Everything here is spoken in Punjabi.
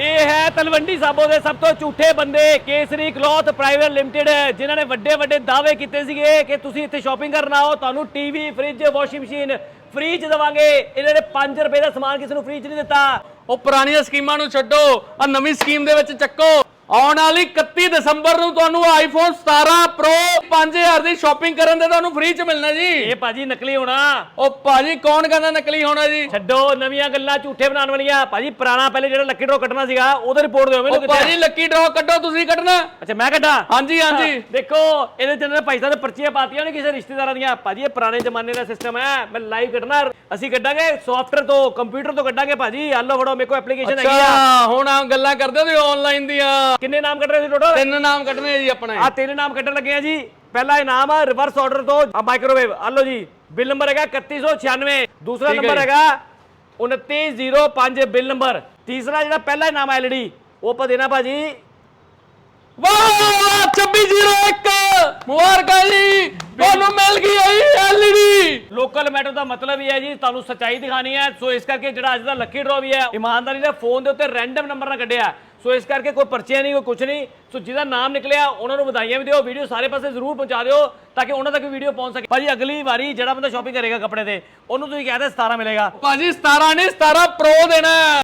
ਇਹ ਹੈ ਤਲਵੰਡੀ ਸਾਬੋ ਦੇ ਸਭ ਤੋਂ ਝੂਠੇ ਬੰਦੇ, ਕੇਸਰੀ ਕਲੋਥ ਪ੍ਰਾਈਵੇਟ ਲਿਮਟਿਡ, ਜਿਨ੍ਹਾਂ ਨੇ ਵੱਡੇ ਵੱਡੇ ਦਾਅਵੇ ਕੀਤੇ ਸੀਗੇ ਕਿ ਤੁਸੀਂ ਇੱਥੇ ਸ਼ਾਪਿੰਗ ਕਰਨ ਆਓ, ਤੁਹਾਨੂੰ TV fridge washing machine free ਚ ਦਵਾਂਗੇ। ਇਹਨਾਂ ਨੇ 5 ਰੁਪਏ ਦਾ ਸਮਾਨ ਕਿਸੇ ਨੂੰ ਫ੍ਰੀ ਚ ਨਹੀਂ ਦਿੱਤਾ। ਉਹ ਪੁਰਾਣੀਆਂ ਸਕੀਮਾਂ ਨੂੰ ਛੱਡੋ ਆ ਨਵੀਂ ਸਕੀਮ ਦੇ ਵਿੱਚ ਚੱਕੋ। ਆਉਣ ਵਾਲੀ 31 ਦਸੰਬਰ ਨੂੰ ਤੁਹਾਨੂੰ ਆਈਫੋਨ 17 Pro 5000 ਦੀ ਸ਼ਾਪਿੰਗ ਕਰਨ ਦੇ ਤੁਹਾਨੂੰ ਫ੍ਰੀ ਚ ਮਿਲਣਾ ਜੀ। ਇਹ ਭਾਜੀ ਨਕਲੀ ਹੋਣਾ। ਉਹ ਭਾਜੀ ਕੌਣ ਕਹਿੰਦਾ ਨਕਲੀ ਹੋਣਾ ਜੀ? ਛੱਡੋ ਨਵੀਆਂ ਗੱਲਾਂ ਝੂਠੇ ਬਣਾਉਣ ਵਾਲੀਆਂ। ਭਾਜੀ ਪੁਰਾਣਾ ਪਹਿਲੇ ਜਿਹੜਾ ਲੱਕੀ ਡਰੋ ਕੱਢਣਾ ਸੀਗਾ ਉਹਦੇ ਰਿਪੋਰਟ ਦਿਓ ਮੈਨੂੰ ਉਹ ਭਾਜੀ ਲੱਕੀ ਡਰਾ ਕੱਢੋ ਤੁਸੀਂ ਕੱਢਣਾ। ਅੱਛਾ ਮੈਂ ਕੱਢਾਂ? ਹਾਂਜੀ ਹਾਂਜੀ। ਦੇਖੋ ਇਹਦੇ ਇਹਨਾਂ ਨੇ ਪੈਸਾ ਤੇ ਪਰਚੀਆਂ ਪਾਤੀਆਂ ਨੇ ਕਿਸੇ ਰਿਸ਼ਤੇਦਾਰਾਂ ਦੀਆਂ। ਭਾਜੀ ਇਹ ਪੁਰਾਣੇ ਜ਼ਮਾਨੇ ਦਾ ਸਿਸਟਮ ਹੈ। ਮੈਂ ਲਾਈਵ ਕੱਢਣਾ। ਅਸੀਂ ਕੱਢਾਂਗੇ ਸੌਫਟਵੇਅਰ ਤੋਂ ਕੰਪਿਊਟਰ ਤੋਂ ਕੱਢਾਂਗੇ ਭਾਜੀ। ਆਲੋ ਫੜੋ ਮੇਰੇ ਕੋਲ ਐਪਲੀਕੇਸ਼ਨ ਹੈਗੀ ਆ। ਹੁਣ ਆ ਗੱਲਾਂ ਕਰਦੇ ਹੋ ਆਨਲਾਈਨ ਦੀਆਂ। ਕਿੰਨੇ ਨਾਮ ਕੱਢ ਰਹੇ ਸੀ ਟੋਟਲ ਤਿੰਨ ਨਾਮ ਕੱਢਣੇ ਜੀ ਆਪਣੇ। ਆ ਤਿੰਨ ਨਾਮ ਕੱਢਣ ਲੱਗੇ ਆ ਜੀ। ਪਹਿਲਾ ਇਨਾਮ ਆ ਰਿਵਰਸ ਆਰਡਰ ਤੋਂ ਆ ਮਾਈਕ੍ਰੋਵੇਵ ਆ ਲਓ ਜੀ। ਬਿੱਲ ਨੰਬਰ ਹੈਗਾ 3196 ਦੂਸਰਾ ਨੰਬਰ। ਹੈਗਾ 2905 ਬਿੱਲ ਨੰਬਰ ਤੀਸਰਾ ਜਿਹੜਾ ਪਹਿਲਾ ਇਨਾਮ ਐਲਡੀ ਉਹ ਆਪਾਂ ਦੇਣਾ ਭਾਜੀ। ਵਾਹ! 2601 ਮੁਬਾਰਕਾਂ ਜੀ। ਤੁਹਾਨੂੰ ਮਿਲ ਗਈ ਹੈ ਐਲਈਡੀ ਲੋਕਲ ਮੈਟਰ ਦਾ ਮਤਲਬ ਇਹ ਹੈ ਜੀ ਤੁਹਾਨੂੰ ਸੱਚਾਈ ਦਿਖਾਣੀ ਹੈ। ਸੋ ਇਸ ਕਰਕੇ ਜਿਹੜਾ ਅੱਜ ਦਾ ਲੱਕੀ ਡਰਾ ਵੀ ਹੈ ਇਮਾਨਦਾਰੀ ਨਾਲ ਫੋਨ ਦੇ ਉੱਤੇ ਰੈਂਡਮ ਨੰਬਰ ਨਾਲ ਕੱਢਿਆ। ਸੋ ਇਸ ਕਰਕੇ ਕੋਈ ਪਰਚੀਆਂ ਨਹੀਂ, ਕੋਈ ਕੁਝ ਨਹੀਂ। ਸੋ ਜਿਹਦਾ ਨਾਮ ਨਿਕਲਿਆ, ਉਹਨਾਂ ਨੂੰ ਵਧਾਈਆਂ ਵੀ ਦਿਓ, ਵੀਡੀਓ ਸਾਰੇ ਪਾਸੇ ਜ਼ਰੂਰ ਪਹੁੰਚਾ ਦਿਓ ਤਾਂ ਕਿ ਉਹਨਾਂ ਤੱਕ ਵੀਡੀਓ ਪਹੁੰਚ ਸਕੇ। ਭਾਜੀ, ਅਗਲੀ ਵਾਰੀ ਜਿਹੜਾ ਬੰਦਾ ਸ਼ਾਪਿੰਗ ਕਰੇਗਾ ਕੱਪੜੇ ਤੇ, ਉਹਨੂੰ ਤੁਸੀਂ ਕਹਿੰਦੇ 17 ਮਿਲੇਗਾ। ਭਾਜੀ 17 ਨਹੀਂ 17 ਪ੍ਰੋ ਦੇਣਾ